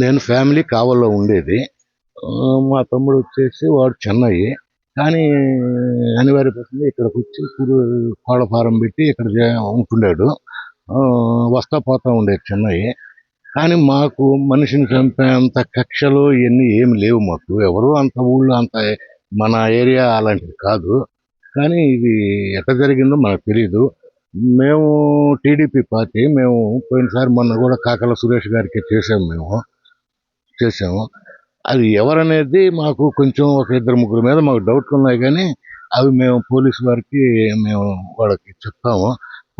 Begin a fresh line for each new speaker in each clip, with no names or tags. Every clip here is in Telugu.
నేను ఫ్యామిలీ కావల్లో ఉండేది. మా తమ్ముడు వచ్చేసి వాడు చెన్నై. కానీ అనివార్య పరిస్థితి ఇక్కడికి వచ్చి ఇప్పుడు కోళ్ళ ఫారం పెట్టి ఇక్కడ ఉంటున్నాడు. వస్తా పోతూ ఉండేది చిన్నవి కానీ మాకు మనిషిని చంపేంత కక్షలు ఇవన్నీ ఏమి లేవు మాకు. ఎవరు అంత ఊళ్ళో అంత మన ఏరియా అలాంటిది కాదు. కానీ ఇది ఎట్లా జరిగిందో మనకు తెలియదు మేము టీడీపీ పార్టీ మేము పోయినసారి మొన్న కూడా కాకల సురేష్ గారికి చేసాము మేము. చేసాము అది ఎవరనేది మాకు కొంచెం ఒక ఇద్దరు ముగ్గురు మీద మాకు డౌట్లు ఉన్నాయి కానీ అవి మేము పోలీసు వారికి మేము వాళ్ళకి చెప్తాము.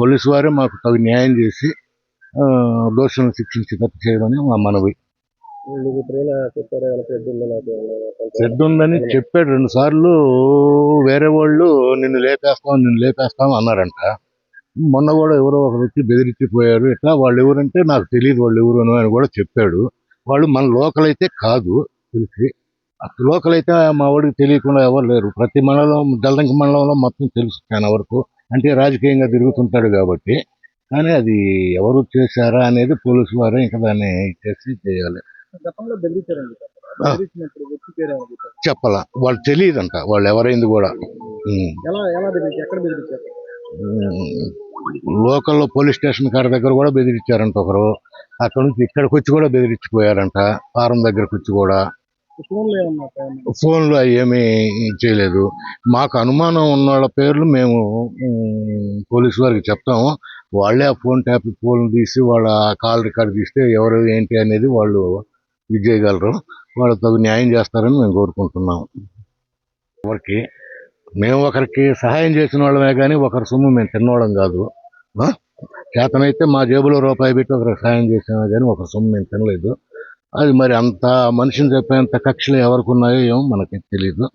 పోలీసు వారే మాకు తగు న్యాయం చేసి దోషులను శిక్షించేటట్టు చేయమని మా మనవి. చెడ్డ ఉందని చెప్పాడు. రెండు సార్లు వేరే వాళ్ళు నిన్ను లేపేస్తాం నిన్ను లేపేస్తాం అన్నారంట. మొన్న కూడా ఎవరో ఒకరు వచ్చి బెదిరించిపోయారు. ఇట్లా వాళ్ళు ఎవరంటే నాకు తెలియదు వాళ్ళు ఎవరు అని కూడా చెప్పాడు. వాళ్ళు మన లోకల్ అయితే కాదు తెలిసి. లోకల్ అయితే మా వాడికి తెలియకుండా ఎవరు లేరు. ప్రతి మండలం దళదంక మండలంలో మొత్తం తెలుసు చాలా వరకు. అంటే రాజకీయంగా తిరుగుతుంటాడు కాబట్టి. కానీ అది ఎవరు చేశారా అనేది పోలీసు వారే ఇంకా దాన్ని చేసి చేయాలి. చెప్పాల. వాళ్ళు తెలియదంట. వాళ్ళు ఎవరైంది కూడా. లోకల్లో పోలీస్ స్టేషన్ కాడ దగ్గర కూడా బెదిరించారంట ఒకరు. అక్కడ నుంచి ఇక్కడికి వచ్చి కూడా బెదిరించిపోయారంట. ఫారం దగ్గరకు వచ్చి కూడా.
ఫోన్లో
ఫోన్లు అవి ఏమీ చేయలేదు. మాకు అనుమానం ఉన్న వాళ్ళ పేర్లు మేము పోలీసు వారికి చెప్తాము. వాళ్ళే ఆ ఫోన్ ట్యాప్ ఫోన్ తీసి వాళ్ళ కాల్ రికార్డ్ తీస్తే ఎవరు ఏంటి అనేది వాళ్ళు ఇది చేయగలరు. వాళ్ళు తగు న్యాయం చేస్తారని మేము కోరుకుంటున్నాం ఎవరికి? మేము ఒకరికి సహాయం చేసిన వాళ్ళమే కానీ ఒకరి సొమ్ము మేము తిన్నవాళ్ళం కాదు. చేతనైతే మా జేబులో రూపాయి పెట్టి ఒకరికి సహాయం చేసినా కానీ ఒకరి సొమ్ము మేము తినలేదు. అది మరి అంత మనిషిని చెప్పేంత కక్షలు ఎవరికి ఉన్నాయో ఏమో మనకి తెలియదు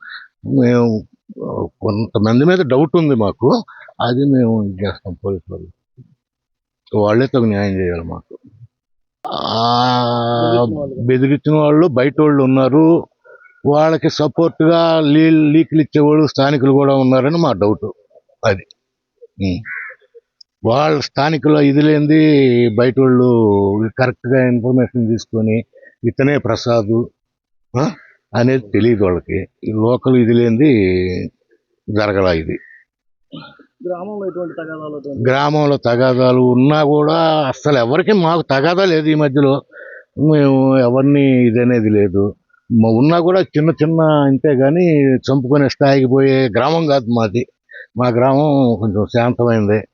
మేము కొంతమంది మీద డౌట్ ఉంది మాకు. అది మేము ఇది చేస్తాం పోలీసు వాళ్ళు వాళ్ళే తగు న్యాయం చేయాలి మాకు. బెదిరించిన వాళ్ళు బయట వాళ్ళు ఉన్నారు. వాళ్ళకి సపోర్ట్గా లీ లీకులు ఇచ్చేవాళ్ళు స్థానికులు కూడా ఉన్నారని మా డౌట్ అది. వాళ్ళ స్థానికులు ఇది లేనిది బయట వాళ్ళు కరెక్ట్గా ఇన్ఫర్మేషన్ తీసుకొని ఇతనే ప్రసాదు అనేది తెలియదు వాళ్ళకి. ఈ లోకల్ ఇది లేనిది జరగల ఇది.
గ్రామంలో తగాదాలు ఎటువంటి
గ్రామంలో తగాదాలు ఉన్నా కూడా అస్సలు ఎవరికి మాకు తగాదా లేదు ఈ మధ్యలో. మేము ఎవరిని ఇదనేది లేదు. మ- ఉన్నా కూడా చిన్న చిన్న అంతే కానీ చంపుకునే స్థాయికి పోయే గ్రామం కాదు మాది. మా గ్రామం కొంచెం శాంతమైంది.